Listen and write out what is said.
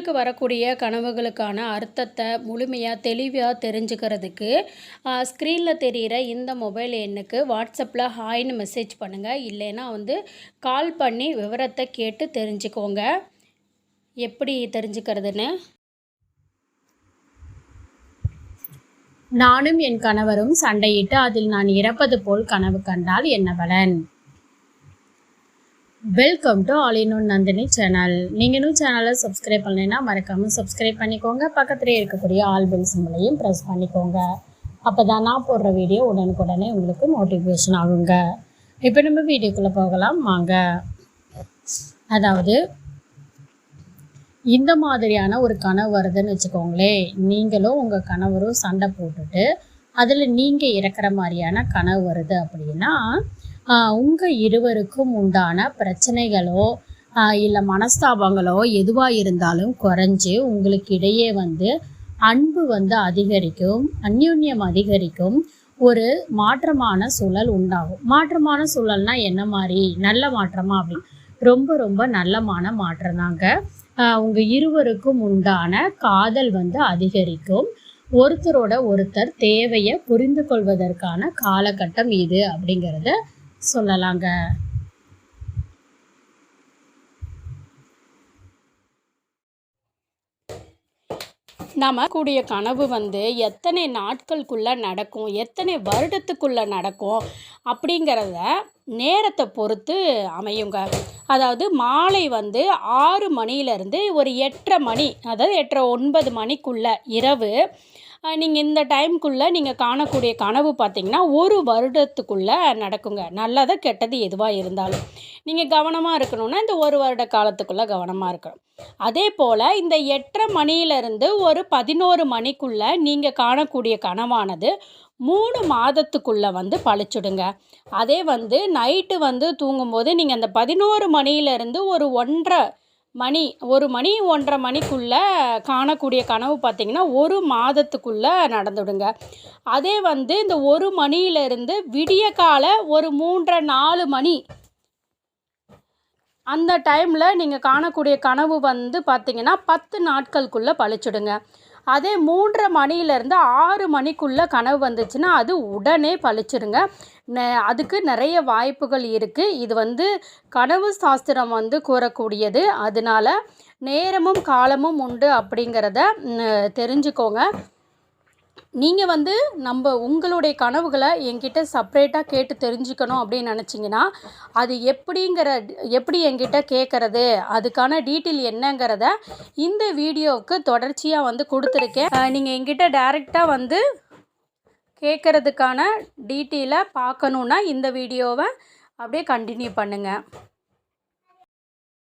உங்களுக்கு வரக்கூடிய கனவுகளுக்கான அர்த்தத்தை முழுமையாக தெளிவாக தெரிஞ்சுக்கிறதுக்கு ஸ்க்ரீனில் தெரிகிற இந்த மொபைல் எண்ணுக்கு வாட்ஸ்அப்பில் ஹாய்னு மெசேஜ் பண்ணுங்கள் இல்லைன்னா வந்து கால் பண்ணி விவரத்தை கேட்டு தெரிஞ்சுக்கோங்க. எப்படி தெரிஞ்சுக்கிறதுன்னு? நானும் என் கணவரும் சண்டையிட்டு அதில் நான் இறப்பது போல் கனவு கண்டால் என்ன பலன்? Welcome to all in one Nandini channel நீங்கள் இன்னும் சேனலை சப்ஸ்கிரைப் பண்ணலைன்னா மறக்காமல் சப்ஸ்கிரைப் பண்ணிக்கோங்க. பக்கத்துலேயே இருக்கக்கூடிய ஆல் பெல் சிம்பிளையும் ப்ரெஸ் பண்ணிக்கோங்க. அப்போ தான் நான் போடுற வீடியோ உடனுக்குடனே உங்களுக்கு நோட்டிஃபிகேஷன் ஆகுங்க. இப்போ நம்ம வீடியோக்குள்ளே போகலாம். வாங்க. அதாவது இந்த மாதிரியான ஒரு கனவு வருதுன்னு வச்சுக்கோங்களேன். நீங்களும் உங்கள் கணவரும் சண்டை போட்டுட்டு அதில் நீங்கள் இறக்குற மாதிரியான கனவு வருது அப்படின்னா உங்கள் இருவருக்கும் உண்டான பிரச்சனைகளோ இல்லை மனஸ்தாபங்களோ எதுவாக இருந்தாலும் குறைஞ்சி உங்களுக்கு இடையே வந்து அன்பு வந்து அதிகரிக்கும் அந்யோன்யம் அதிகரிக்கும் ஒரு மாற்றமான சூழல் உண்டாகும். மாற்றமான சூழல்னா என்ன மாதிரி? நல்ல மாற்றமா அப்படின்னு. ரொம்ப ரொம்ப நல்லமான மாற்றம் தாங்க. உங்கள் இருவருக்கும் உண்டான காதல் வந்து அதிகரிக்கும். ஒருத்தரோட ஒருத்தர் தேவையை புரிந்து கொள்வதற்கான காலகட்டம் இது அப்படிங்கிறத சொல்லலாங்க. நாம் கூடிய கனவு வந்து எத்தனை நாட்களுக்குள்ளே நடக்கும் எத்தனை வருடத்துக்குள்ளே நடக்கும் அப்படிங்கிறத நேரத்தை பொறுத்து அமையுங்க. அதாவது மாலை வந்து ஆறு மணியிலேருந்து ஒரு எட்டரை மணி அதாவது எட்டரை ஒன்பது மணிக்குள்ளே இரவு நீங்கள் இந்த டைம்குள்ளே நீங்கள் காணக்கூடிய கனவு பார்த்திங்கன்னா ஒரு வருடத்துக்குள்ளே நடக்குங்க. நல்லது கெட்டது எதுவாக இருந்தாலும். நீங்கள் கவனமாக இருக்கணும்னா இந்த ஒரு வருட காலத்துக்குள்ளே கவனமாக இருக்கணும். அதே போல் இந்த எட்டரை மணியிலிருந்து ஒரு பதினோரு மணிக்குள்ளே நீங்கள் காணக்கூடிய கனவானது மூணு மாதத்துக்குள்ளே வந்து பழிச்சுடுங்க. அதே வந்து நைட்டு வந்து தூங்கும்போது நீங்கள் அந்த பதினோரு மணியிலேருந்து ஒரு ஒன்றரை மணி ஒரு மணி ஒன்றரை மணிக்குள்ளே காணக்கூடிய கனவு பார்த்திங்கன்னா ஒரு மாதத்துக்குள்ளே நடந்துடுங்க. அதே வந்து இந்த ஒரு மணியிலிருந்து விடிய கால ஒரு மூன்றரை நாலு மணி. அந்த டைமில் நீங்கள் காணக்கூடிய கனவு வந்து பார்த்திங்கன்னா பத்து நாட்களுக்குள்ளே பழிச்சுடுங்க. அதே மூன்றரை மணியிலேருந்து ஆறு மணிக்குள்ளே கனவு வந்துச்சுன்னா அது உடனே பழிச்சிருங்க. அதுக்கு நிறைய வாய்ப்புகள் இருக்குது இது வந்து கனவு சாஸ்திரம் வந்து கூறக்கூடியது. அதனால் நேரமும் காலமும் உண்டு அப்படிங்கிறத தெரிஞ்சுக்கோங்க. நீங்கள் வந்து நம்ம உங்களுடைய கனவுகளை என்கிட்ட செப்ரேட்டாக கேட்டு தெரிஞ்சுக்கணும் அப்படின்னு நினச்சிங்கன்னா அது எப்படிங்கிற எப்படி என்கிட்ட கேட்குறது அதுக்கான டீட்டெயில் என்னங்கிறத இந்த வீடியோவுக்கு தொடர்ச்சியாக வந்து கொடுத்துருக்கேன். நீங்கள் என்கிட்ட டைரெக்டாக வந்து கேட்குறதுக்கான டீட்டெயிலை பார்க்கணுன்னா இந்த வீடியோவை அப்படியே கண்டினியூ பண்ணுங்கள்